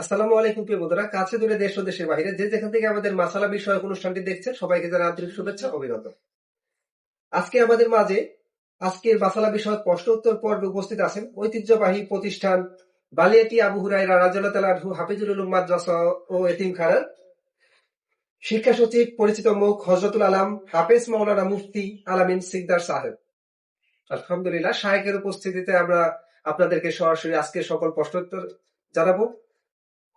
আসসালামু আলাইকুম প্রিয় বন্ধুরা, কাছে দূরে দেশ ও দেশের বাইরে যে যেখান থেকে আমাদের মাসালা বিষয়ক অনুষ্ঠানটি দেখছেন, সবাইকে জানা আন্তরিক শুভেচ্ছা অভিনন্দন। আজকে আমাদের মাঝে আজকের মাসালা বিষয়ক প্রশ্ন উত্তর পর্বে উপস্থিত আছেন ঐতিহ্যবাহী প্রতিষ্ঠান বালিয়াটি আবু হুরাইরা রাজুল্লাহ তালাহু হাফিজুল উলুম মাদ্রাসা ও এতিমখানার শিক্ষা সচিব, পরিচিত মুখ হজরতুল আলম, হাফেজ মাওলানা মুফতি আলামিন সিকদার সাহেব। আলহামদুলিল্লাহ শাহেকের উপস্থিতিতে আমরা আপনাদেরকে সরাসরি আজকে সকল প্রশ্নোত্তর জানাব।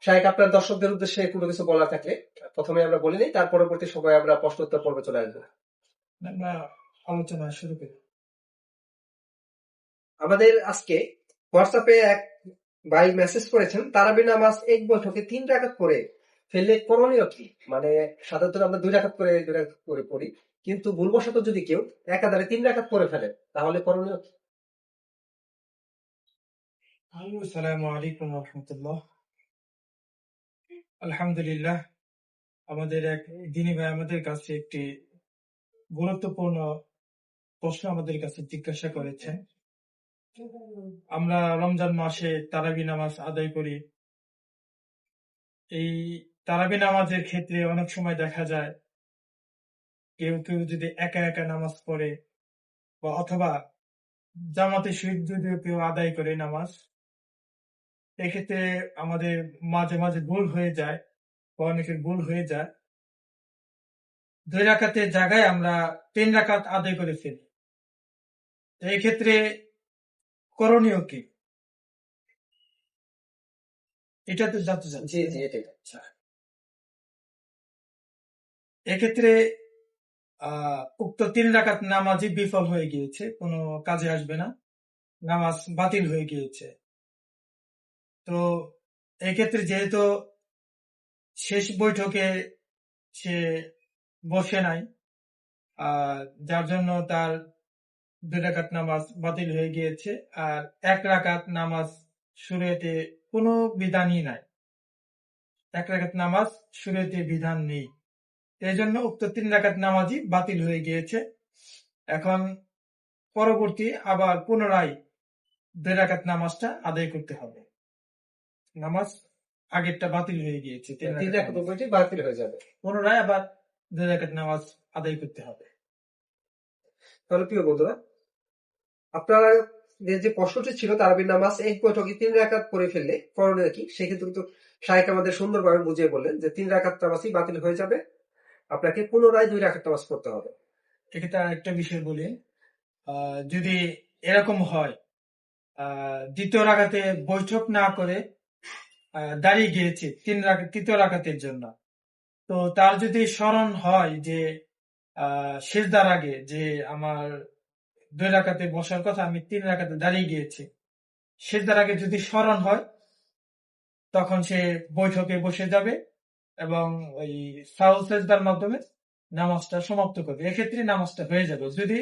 শাহেক আপনার দর্শকদের উদ্দেশ্যে কোনো কিছু বলা থাকলে প্রথমে আমরা বলে নিই তার পরবর্তী সময় আমরা প্রশ্নোত্তর পর্বে চলে আসব। আমরা আলোচনা শুরু করি। আমাদের আজকে হোয়াটসঅ্যাপে এক ভাই মেসেজ করেছেন তারাবি নামাজ এক বৈঠকে তিন রাকাত করে ফেললে করণীয় কি? মানে সাধারণত আমরা দুই রাকাত করে দুই রাকাত করে পড়ি কিন্তু ভুলবশত যদি কেউ একাধারে তিন রাকাত করে ফেলে তাহলে করণীয় কি? আসসালামু আলাইকুম রহমতুল্লাহ। আলহামদুলিল্লাহ, আমাদের এক দিনী ভাই আমাদের কাছে একটি গুরুত্বপূর্ণ প্রশ্ন আমাদের কাছে জিজ্ঞাসা করেছেন। আমরা রমজান মাসে তারাবি নামাজ আদায় করি। এই তারাবি নামাজের ক্ষেত্রে অনেক সময় দেখা যায়, কেউ কেউ যদি একা একা নামাজ পড়ে বা অথবা জামাতে শহীদ যদিও কেউ আদায় করে নামাজ এক্ষেত্রে আমাদের মাঝে মাঝে ভুল হয়ে যায় বা অনেকের ভুল হয়ে যায়। দুই রাকাতের জায়গায় আমরা তিন রাকাত আদায় করে ফেলি তো এই ক্ষেত্রে করণীয় কি? এটা তো জানতে চাচ্ছি। এক্ষেত্রে আহ উক্ত তিন রাকাত নামাজই বিফল হয়ে গিয়েছে কোনো কাজে আসবে না। নামাজ বাতিল হয়ে গিয়েছে। তো এক্ষেত্রে যেহেতু শেষ বৈঠকে সে বসে নাই যার জন্য তার দুই রাকাত নামাজ বাতিল হয়ে গিয়েছে, আর এক রাকাত নামাজ শুরুতে কোনো বিধানই নাই। এক রাকাত নামাজ শুরুতে বিধান নেই। এই জন্য উক্ত তিন রাকাত নামাজই বাতিল হয়ে গিয়েছে। এখন পরবর্তী আবার পুনরায় দুই রাকাত নামাজটা আদায় করতে হবে। নামাজ আগেরটা বাতিল হয়ে গিয়েছে। তিন রাকাত বাতিল হয়ে যাবে। পুনরায় আবার দুই রাকাত নামাজ আদায় করতে হবে। তাহলে প্রিয় বন্ধুরা আপনারা যে প্রশ্নটি ছিল তারাবির নামাজ এক বৈঠকে তিন রাকাত পড়ে ফেললে করণীয় কি? সেক্ষেত্রে কিন্তু শাহেক আমাদের সুন্দরভাবে বুঝিয়ে বললেন যে তিন রাকাত নামাজই বাতিল হয়ে যাবে। আপনাকে পুনরায় দুই রাকাত নামাজ পড়তে হবে। এক্ষেত্রে আরেকটা বিষয় বলি। আহ, যদি এরকম হয় আহ, দ্বিতীয় রাখাতে বৈঠক না করে দাঁড়িয়ে গিয়েছে তিন তৃতীয় রাখাতের জন্য। তো তার যদি স্মরণ হয় যে, আহ শেষদার আগে যে আমার দুই রাখাতে বসার কথা, আমি তিন রাখাতে দাঁড়িয়ে গিয়েছি শেষদার আগে যদি স্মরণ হয়, তখন সে বৈঠকে বসে যাবে এবং ওই সাউল সেজদার মাধ্যমে নামাজটা সমাপ্ত করবে। এক্ষেত্রে নামাজটা হয়ে যাবে। যদি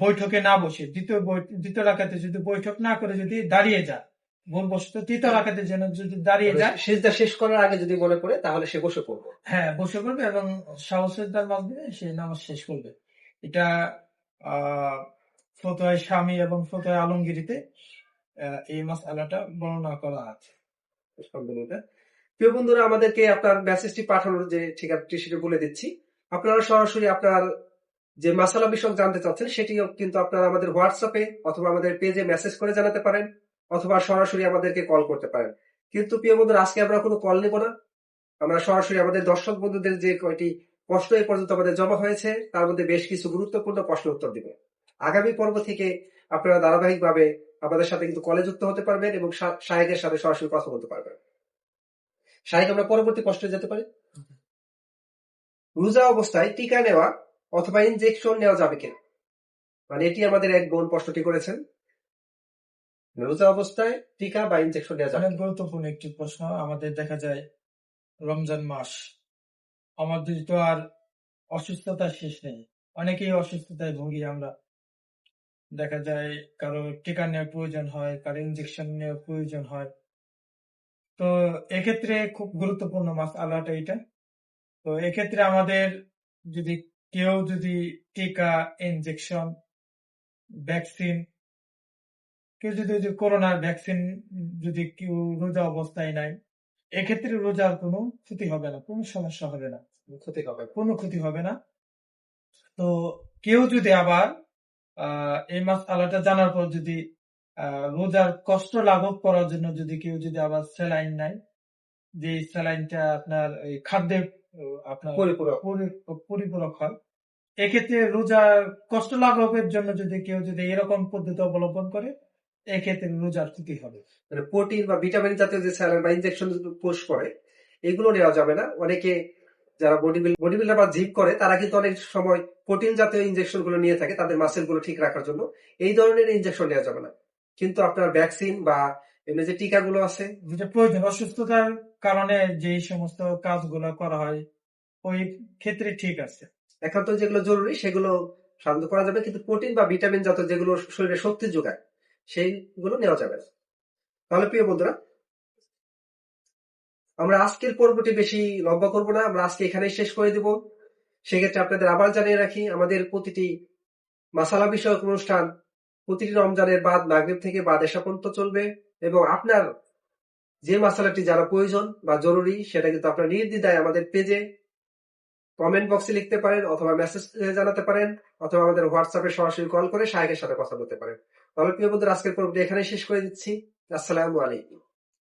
বৈঠকে না বসে, দ্বিতীয় দ্বিতীয় রাখাতে যদি বৈঠক না করে যদি দাঁড়িয়ে যায় ভুলবশত তৃতীয় রাখাতে যেন যদি দাঁড়িয়ে যায়। সেজদা শেষ করার আগে যদি মনে পড়ে তাহলে সে বসে পড়বে। হ্যাঁ বসে পড়বে এবং মাধ্যমে সে নামাজ শেষ করবে। এটা ফতোয় স্বামী এবং ফতোয় আলমগিরিতে এই মাস আলাটা বর্ণনা করা আছে। প্রিয় বন্ধুরা আমাদেরকে আপনার মেসেজটি পাঠানোর যে ঠিকানাটি সেটা বলে দিচ্ছি। আপনারা সরাসরি আপনার যে মাসালা বিষয়ক জানতে চাচ্ছেন সেটিও কিন্তু আপনারা আমাদের হোয়াটসঅ্যাপে অথবা আমাদের পেজে মেসেজ করে জানাতে পারেন। অথবা সরাসরি আমাদেরকে কল করতে পারেন। কিন্তু প্রিয় বন্ধুরা, আজকে আমরা কোনো কল নেব না। আমরা সরাসরি আমাদের দর্শক বন্ধুদের যে কয়টি প্রশ্ন এ পর্যন্ত আমাদের জমা হয়েছে, তার মধ্যে বেশ কিছু গুরুত্বপূর্ণ প্রশ্ন উত্তর দিব। আগামী পর্ব থেকে আপনারা ধারাবাহিকভাবে আমাদের সাথে কিন্তু কলে যুক্ত হতে পারবেন এবং শা- শাহেকের সাথে সরাসরি কথা বলতে পারবেন। শাহেক, আমরা পরবর্তী প্রশ্নে যেতে পারি? রোজা অবস্থায় টিকা নেওয়া অথবা ইনজেকশন নেওয়া যাবে কিনা? মানে এটি আমাদের এক বোন প্রশ্নটি করেছেন। রোজা অবস্থায় টিকা বা ইনজেকশন নেওয়া যাবে। গুরুত্বপূর্ণ একটি প্রশ্ন। আমাদের দেখা যায় রমজান মাস, আমাদের তো আর অসুস্থতার শেষ নেই। অনেকেই অসুস্থতায় ভুগি আমরা। দেখা যায় কারও টিকা নেওয়ার প্রয়োজন হয়, কারও ইনজেকশন নেওয়ার প্রয়োজন হয়। তো এক্ষেত্রে খুব গুরুত্বপূর্ণ মাস আল্লাহটা এটা। তো এক্ষেত্রে আমাদের যদি কেউ যদি টিকা ইনজেকশন ভ্যাকসিন কেউ যদি ওই যে করোনার ভ্যাকসিন যদি কেউ রোজা অবস্থায় নাই এক্ষেত্রে রোজার কোনো ক্ষতি হবে না কোনো সমস্যা হবে না। ক্ষতি হবে কোনো ক্ষতি হবে না। তো কেউ যদি আবার এই মাস আলাটা জানার পর যদি রোজার কষ্ট লাঘব করার জন্য যদি কেউ যদি আবার স্যালাইন নেয় যে স্যালাইনটা আপনার এই খাদ্যে আপনার পরিপূরক। পরিপূরক হয় এক্ষেত্রে রোজার কষ্ট লাঘবের জন্য যদি কেউ যদি এরকম পদ্ধতি অবলম্বন করে এক্ষেত্রে রোজার ক্ষতি হবে। মানে প্রোটিন বা ভিটামিন জাতীয় যে স্যালাইন বা ইনজেকশন পোষ করে এগুলো নেওয়া যাবে না। অনেকে যারা বডি বডি বিল্ডার বা জিম করে তারা কিন্তু অনেক সময় প্রোটিন জাতীয় ইনজেকশনগুলো নিয়ে থাকে তাদের মাসেলগুলো ঠিক রাখার জন্য। এই ধরনের ইনজেকশন নেওয়া যাবে না। কিন্তু আপনার ভ্যাকসিন বা এমনি যে টিকাগুলো আছে যেটা প্রয়োজন অসুস্থতার কারণে যে সমস্ত কাজগুলো করা হয় ওই ক্ষেত্রে ঠিক আছে। এখন তো যেগুলো জরুরি সেগুলো সাধারণত করা যাবে। কিন্তু প্রোটিন বা ভিটামিন জাতীয় যেগুলো শরীরে শক্তি যোগায় সেইগুলো নেওয়া যাবে। না তাহলে প্রিয় বন্ধুরা, আমরা আজকের পর্বটি বেশি লম্বা করব না, আমরা আজকে এখানেই শেষ করে দিব। সেক্ষেত্রে আপনাদের আবার জানিয়ে রাখি, আমাদের প্রতিটি মাসালা বিষয়ক অনুষ্ঠান প্রতিটি রমজানের বাদ মাগরিব থেকে বাদ এসা পর্যন্ত চলবে এবং আপনার যে মশলাটি যারা প্রয়োজন বা জরুরি, সেটা কিন্তু আপনার নির্দ্বিধায় আমাদের পেজে কমেন্ট বক্সে লিখতে পারেন, অথবা মেসেজ জানাতে পারেন, অথবা আমাদের হোয়াটসঅ্যাপে সরাসরি কল করে সাহেবের সাথে কথা বলতে পারেন। তবে প্রিয় বন্ধুরা, আজকের পর্বটি এখানেই শেষ করে দিচ্ছি। আসসালামু আলাইকুম।